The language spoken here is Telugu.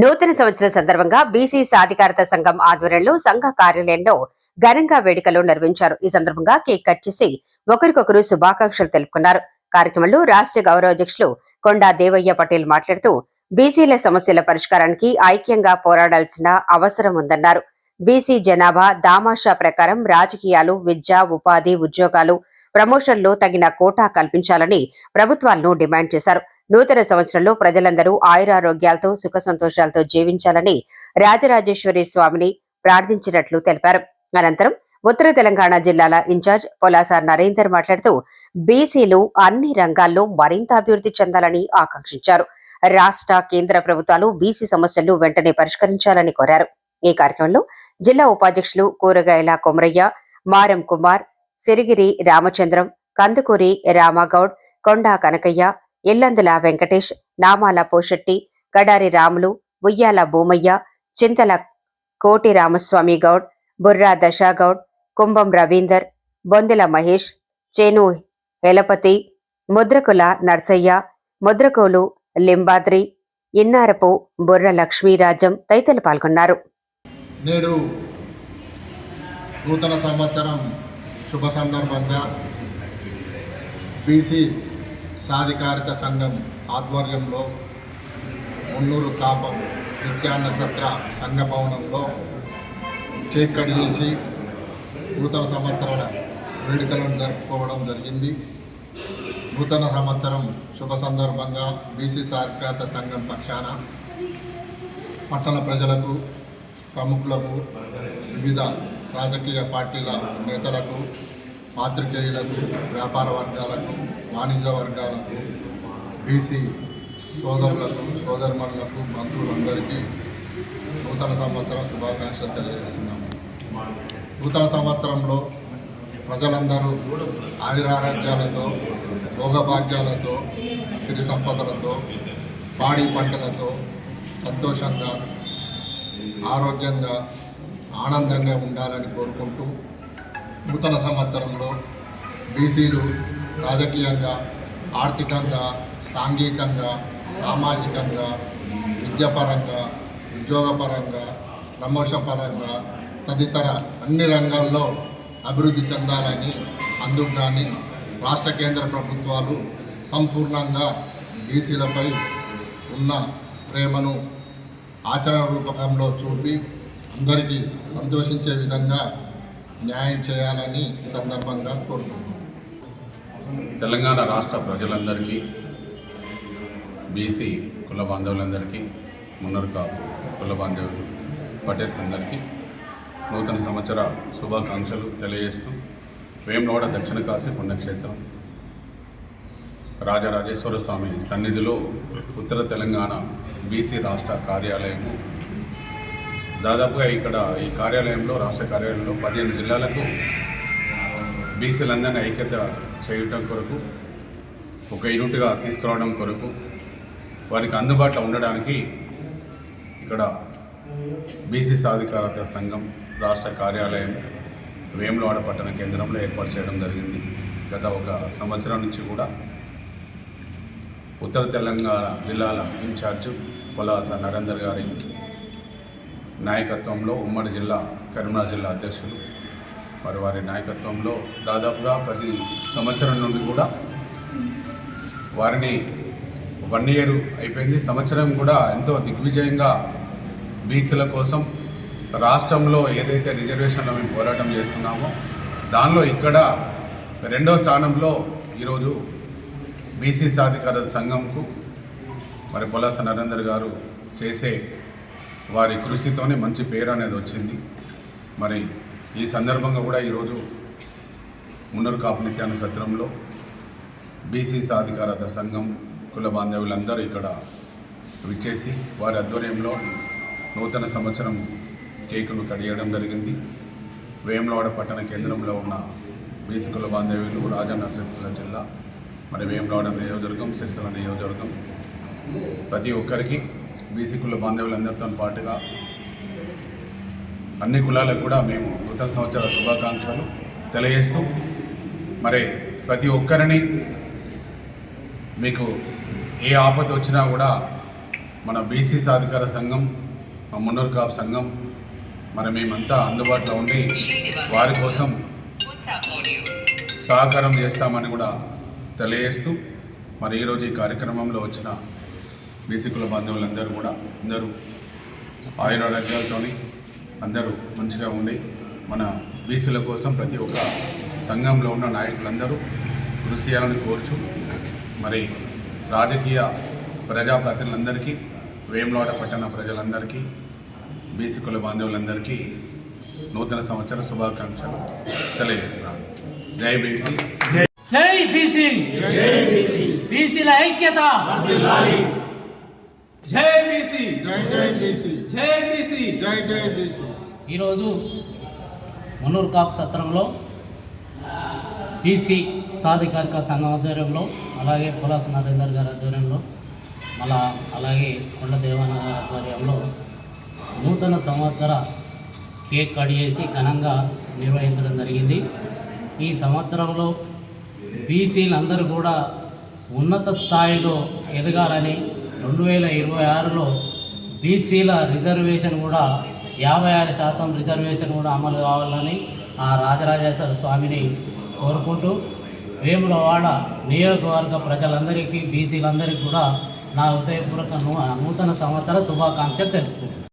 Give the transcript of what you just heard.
నూతన సంవత్సరం సందర్భంగా బీసీ సాధికారత సంఘం ఆధ్వర్యంలో సంఘ కార్యాలయంలో ఘనంగా వేడుకలు నిర్వహించారు. ఈ సందర్భంగా కేక్ కట్ చేసి ఒకరికొకరు శుభాకాంక్షలు తెలుపుకున్నారు. కార్యక్రమంలో రాష్ట్ర గౌరవ అధ్యక్షులు కొండా దేవయ్య పటేల్ మాట్లాడుతూ బీసీల సమస్యల పరిష్కారానికి ఐక్యంగా పోరాడాల్సిన అవసరం ఉందన్నారు. బీసీ జనాభా దామాషా ప్రకారం రాజకీయాలు విద్య ఉపాధి ఉద్యోగాలు ప్రమోషన్లు తగిన కోటా కల్పించాలని ప్రభుత్వాలను డిమాండ్ చేశారు. నూతన సంవత్సరంలో ప్రజలందరూ ఆయురారోగ్యాలతో సుఖ సంతోషాలతో జీవించాలని రాజరాజేశ్వరి స్వామిని ప్రార్థించినట్లు తెలిపారు. అనంతరం ఉత్తర తెలంగాణ జిల్లాల ఇన్ఛార్జ్ పొలాస నరేందర్ మాట్లాడుతూ బీసీలు అన్ని రంగాల్లో మరింత అభివృద్ధి చెందాలని ఆకాంక్షించారు. రాష్ట్ర కేంద్ర ప్రభుత్వాలు బీసీ సమస్యలను వెంటనే పరిష్కరించాలని కోరారు. ఈ కార్యక్రమంలో జిల్లా ఉపాధ్యక్షులు కూరగాయల కొమరయ్య మారం కుమార్ సిరిగిరి రామచంద్రం కందుకూరి రామగౌడ్ కొండా కనకయ్య ఇల్లందుల వెంకటేష్ నామాల పోషెట్టి గడారి రాములు ఉయ్యాల భూమయ్య చింతల కోటి రామస్వామి గౌడ్ బుర్రా దశాగౌడ్ కుంభం రవీందర్ బొందెల మహేష్ చేను హెలపతి ముద్రకుల నర్సయ్య ముద్రకోలు లింబాద్రి ఇన్నారపు బుర్ర లక్ష్మీరాజం తదితరులు పాల్గొన్నారు. నేడు నూతన సంవత్సరం శుభ సందర్భంగా బీసీ సాధికారిత సంఘం ఆధ్వర్యంలో మున్నూరు కాపం నిత్యాన్న సత్ర సంఘ భవనంలో కేక్ కట్ చేసి నూతన సంవత్సరాల వేడుకలను జరుపుకోవడం జరిగింది. నూతన సంవత్సరం శుభ సందర్భంగా బీసీ సాధికారిత సంఘం పక్షాన పట్టణ ప్రజలకు ప్రముఖులకు వివిధ రాజకీయ పార్టీల నేతలకు పాత్రికేయులకు వ్యాపార వర్గాలకు వాణిజ్య వర్గాలకు బీసీ సోదరులకు సోదరుమణులకు బంధువులందరికీ నూతన సంవత్సరం శుభాకాంక్షలు తెలియజేస్తున్నాము. నూతన సంవత్సరంలో ప్రజలందరూ ఆయురారోగ్యాలతో భోగభాగ్యాలతో సిరి సంపదలతో పాడి పంటలతో సంతోషంగా ఆరోగ్యంగా ఆనందంగా ఉండాలని కోరుకుంటూ నూతన సంవత్సరంలో బీసీలు రాజకీయంగా ఆర్థికంగా సాంఘికంగా సామాజికంగా విద్యాపరంగా ఉద్యోగపరంగా ప్రమోషన్ పరంగా తదితర అన్ని రంగాల్లో అభివృద్ధి చెందాలని అందుకని రాష్ట్ర కేంద్ర ప్రభుత్వాలు సంపూర్ణంగా బీసీలపై ఉన్న ప్రేమను ఆచరణ రూపకంలో చూపి అందరికీ సంతోషించే విధంగా న్యాయం చేయాలని ఈ సందర్భంగా కోరుతున్నాను తెలంగాణ రాష్ట్ర ప్రజలందరికీ బీసీ కుల బాంధవులందరికీ మున్నరుక కుల బాంధవులు పటేల్స్ అందరికీ నూతన సంవత్సర శుభాకాంక్షలు తెలియజేస్తూ వేమనవాడ దక్షిణ కాశీ పుణ్యక్షేత్రం రాజరాజేశ్వర స్వామి సన్నిధిలో ఉత్తర తెలంగాణ బీసీ రాష్ట్ర కార్యాలయము దాదాపుగా ఇక్కడ ఈ కార్యాలయంలో రాష్ట్ర కార్యాలయంలో పదిహేను జిల్లాలకు బీసీలందరినీ ఐక్యత చేయటం కొరకు ఒక యూనిట్గా తీసుకురావడం కొరకు వారికి అందుబాటులో ఉండడానికి ఇక్కడ బీసీ సాధికారత సంఘం రాష్ట్ర కార్యాలయం వేములవాడ పట్టణ కేంద్రంలో ఏర్పాటు చేయడం జరిగింది. గత ఒక సంవత్సరం నుంచి కూడా ఉత్తర తెలంగాణ జిల్లాల ఇన్ఛార్జ్ పొలాస నరేందర్ గారి నాయకత్వంలో ఉమ్మడి జిల్లా కరీంనగర్ జిల్లా అధ్యక్షులు. మరి వారి నాయకత్వంలో దాదాపుగా ప్రతి సంవత్సరం నుండి కూడా వారిని వన్ ఇయర్ అయిపోయింది. సంవత్సరం కూడా ఎంతో దిగ్విజయంగా బీసీల కోసం రాష్ట్రంలో ఏదైతే రిజర్వేషన్లో మేము పోరాటం చేస్తున్నామో దానిలో ఇక్కడ రెండో స్థానంలో ఈరోజు బీసీ సాధికార సంఘంకు మరి పొలాస నరేందర్ గారు చేసే వారి కృషితోనే మంచి పేరు అనేది వచ్చింది. మరి ఈ సందర్భంగా కూడా ఈరోజు మున్నరు కాపు నిత్యాన సత్రంలో బీసీ సాధికారత సంఘం కుల బాంధవులందరూ ఇక్కడ విచ్చేసి వారి ఆధ్వర్యంలో నూతన సంవత్సరం కేకును కడియడం జరిగింది. వేములవాడ పట్టణ కేంద్రంలో ఉన్న బీసీ కుల బాంధవ్యులు రాజన్న సిరిసిల్ల జిల్లా మరి వేములవాడ నియోజకవర్గం సిరిసిల్ల నియోజకవర్గం. ప్రతి ఒక్కరికి బీసీ కుల బాంధవులందరితో పాటుగా అన్ని కులాలకు కూడా మేము నూతన సంవత్సర శుభాకాంక్షలు తెలియజేస్తూ మరి ప్రతి ఒక్కరిని మీకు ఏ ఆపద వచ్చినా కూడా మన బీసీ సాధికార సంఘం మా మున్నూరు కాపు సంఘం మరి మేమంతా అందుబాటులో ఉండి వారి కోసం సహకారం చేస్తామని కూడా తెలియజేస్తూ మరి ఈరోజు ఈ కార్యక్రమంలో వచ్చిన బీసీ కుల బంధువులందరూ కూడా అందరూ ఆయురారోగ్యాలతో అందరూ మంచిగా ఉండి మన బీసీల కోసం ప్రతి ఒక్క సంఘంలో ఉన్న నాయకులందరూ కృషి చేయాలని కోరుచు. మరి రాజకీయ ప్రజాప్రతినిధులందరికీ వేములవాడ పట్టణ ప్రజలందరికీ బీసీ కుల బాంధవులందరికీ నూతన సంవత్సర శుభాకాంక్షలు తెలియజేస్తున్నాను. జై బీసీ. జై బీసీ. బీసీల ఐక్యత. జై బీసీ. జై జై బీసీ. జై బీసీ. జై జై బీసీ. ఈరోజు మున్నూరు కాపు సత్రంలో బీసీ సాధికారిక సంఘం ఆధ్వర్యంలో అలాగే పులాస నరేందర్ గారి ఆధ్వర్యంలో మళ్ళా అలాగే కొండ దేవాన గారి ఆధ్వర్యంలో నూతన సంవత్సర కేక్ కట్ చేసి ఘనంగా నిర్వహించడం జరిగింది. ఈ సంవత్సరంలో బీసీలందరూ కూడా ఉన్నత స్థాయిలో ఎదగాలని రెండు వేల ఇరవై ఆరులో బీసీల రిజర్వేషన్ కూడా యాభై ఆరు శాతం రిజర్వేషన్ కూడా అమలు కావాలని ఆ రాజరాజేశ్వర స్వామిని కోరుకుంటూ వేములవాడ నియోజకవర్గ ప్రజలందరికీ బీసీలందరికీ కూడా నా హృదయపూర్వక నూతన సంవత్సర శుభాకాంక్షలు తెలుపుకుంటున్నాను.